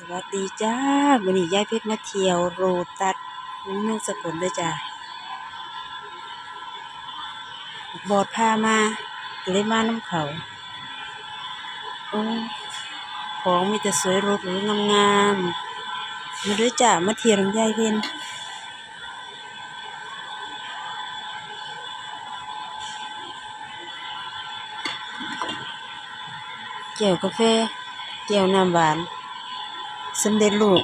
สวัสดีจ้าวันนี้ยายเพชรมาเที่ยวโรตัสเมืองสกลด้วยจ้าบอดพามาเลยมาน้ำเขาโอ้ของมีแต่สวยรถหรูงามๆมาด้วยจ้ามาเที่ยวน้ำยายเพชรแก้วกาแฟแก้วน้ำหวาน สำเร็จรูป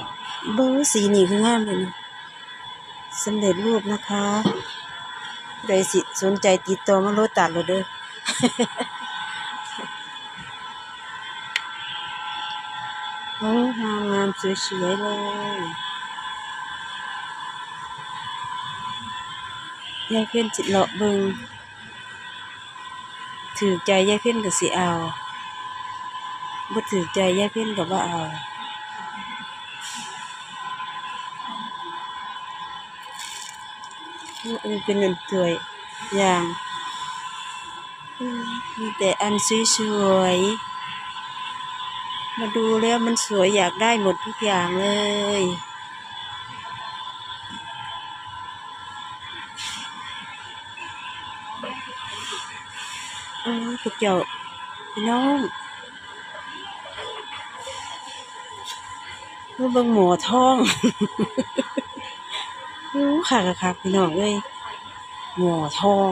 เบอร์สีนี่คืองามเลยนะสำเร็จรูปนะคะใครสิสนใจติดต่อมาโลตัดเลยเด้อโอ้งามงามสวยๆเลยยายเพี้ยนจิตเลาะเบิงถือใจยายเพี้ยนก็สิเอาบ่ถือใจยายเพี้ยนก็บ่าเออ เป็นเงินสวยอย่าง มีแต่อันสวยๆมาดูแล้วมันสวยอยากได้หมดทุกอย่างเลยออพวกเจ้าพี่น้องเมื่อบิ่งหมอทอง อ้ค่ะค่ะคพี่น้องเอ้ยหมอทอง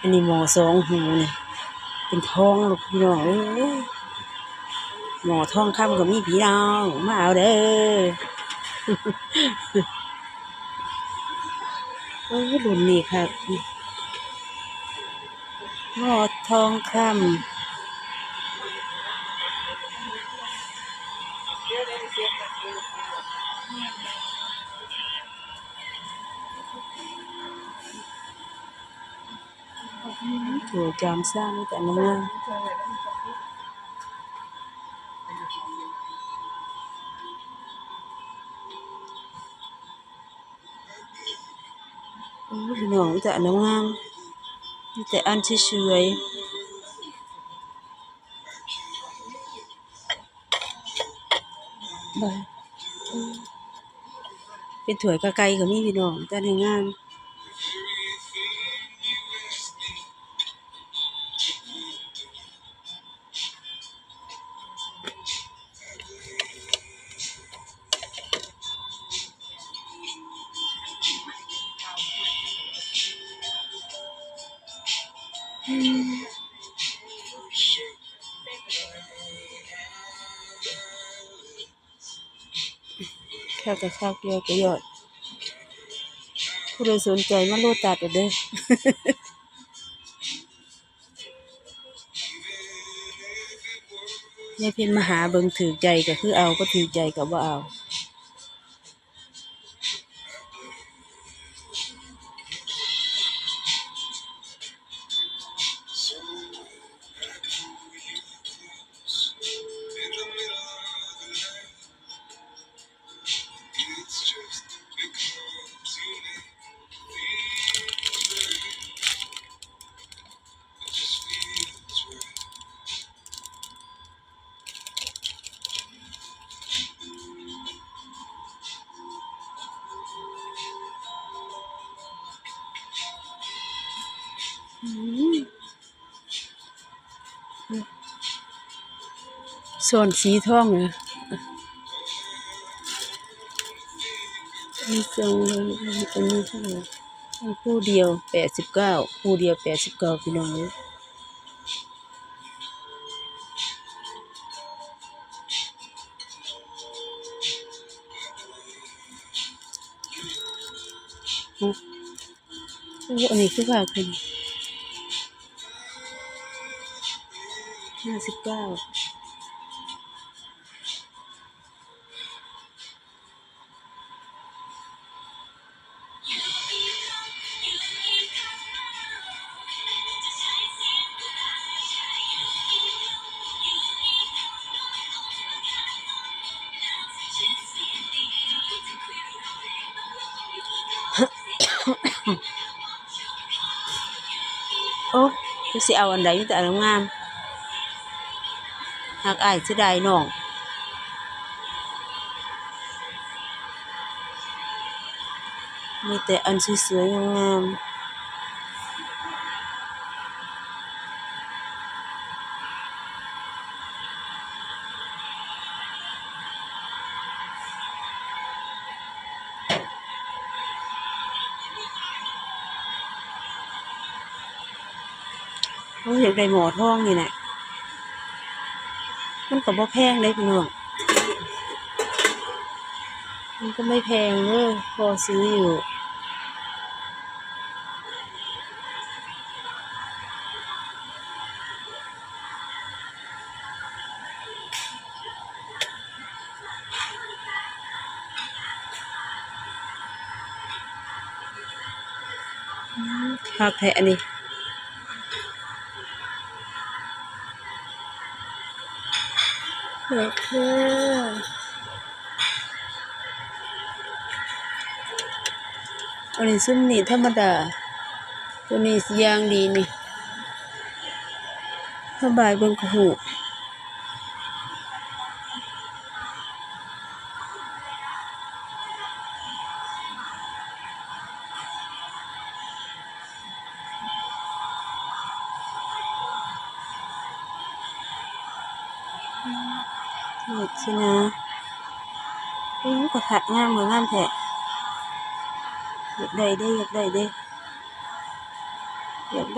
อันนี้หมอสองหูนี่เป็นทองลูกพี่น้องเอ้ยหมอทองคำก็มีพี่น้องมาเอาเด้อโอ้ยรุ่นนี้ค่ะหมอทองคำ ถั่วจอมสร้างแต่ละงานโอ้ยพี่น้องแต่ละ ข้าวกับข้าวเกลียวกระยอดผู้ใดสนใจมาโลตัดเอาเด้อยายเพ็ญมาหาเบิ่งถือใจก็คือเอาก็ถือใจก็บ่เอา ส่วนสีทองนะมีทรงเลยอันนี้เท่าไหร่คู่เดียวแปดสิบเก้าคู่เดียวแปดสิบเก้าพี่น้องเอ้ยโอ้โอ้อันนี้คือว่าคือ ห้าสิบเก้าโอ้คือสิเอาอันใดมีแต่อันงาม หักอายเสีได้ยน้องมีแต่อันสวยๆงามๆเขาอยากได้หมอทองนี่แหละ มันก็บ่แพงเลยพี่น้องมันก็ไม่แพงเลยพอซื้ออยู่คักแท้อัน นี้เด็กเท่อันนี้ซุ่มนี่ธรรมดา ตัวนี้ยางดีนี่สบายเป็นกระหูก ขัดงามเหมือนงามแท้อยากไ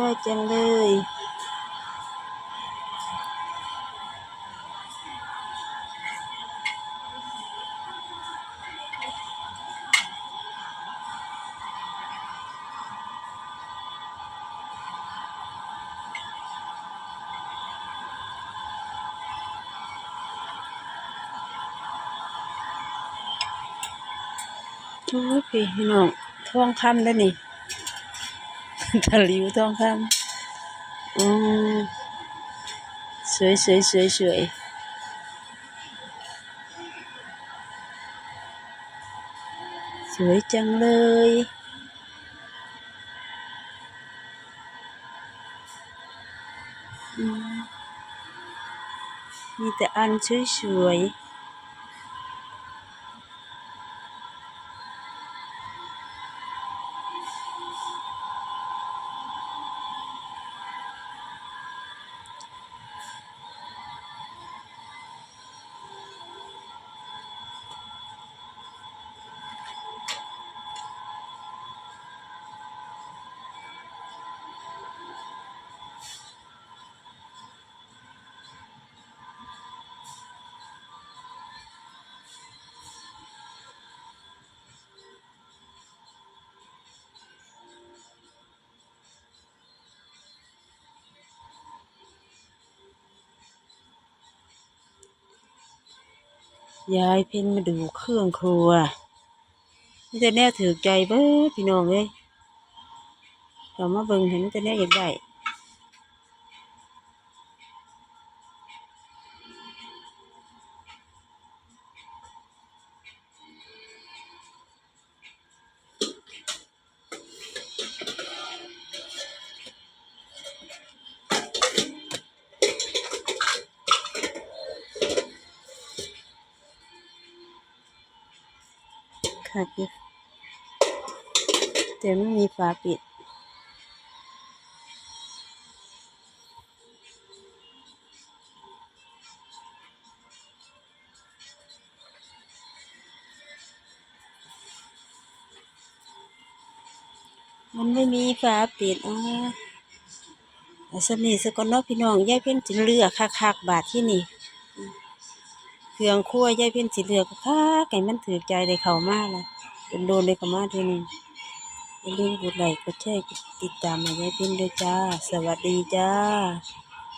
โอ้ยพี่น้องทองคำแล้วนี่ตะลิวทองคำอืมสวยสวยสวยสวยสวยจังเลยอืมมีแต่อันสวยสวยๆ ยายเพ่นมาดูเครื่องครัวนี่จะแน่ถือใจเบ้อพี่น้องเอ้ยเรามาเบิ่งเห็นจะแน่อยากได้ ค่ะพี่แต่ไม่มีฝาปิด มันไม่มีฝาปิดอ๋อสนิทสกอนเนอกพี่น้องยายเพ่นสิเลือกคักๆบาทที่นี่ เครื่องคั่วยายเพ้นสีเหลือกค่ะไก่มันถือใจเลยเขามาลยเป็นโดนเลยเขามาทีนี้อย่าลืมกดไลค์กดแชร์กดติดตามให้ยายเพ้นด้วยจ้า สวัสดีจ้า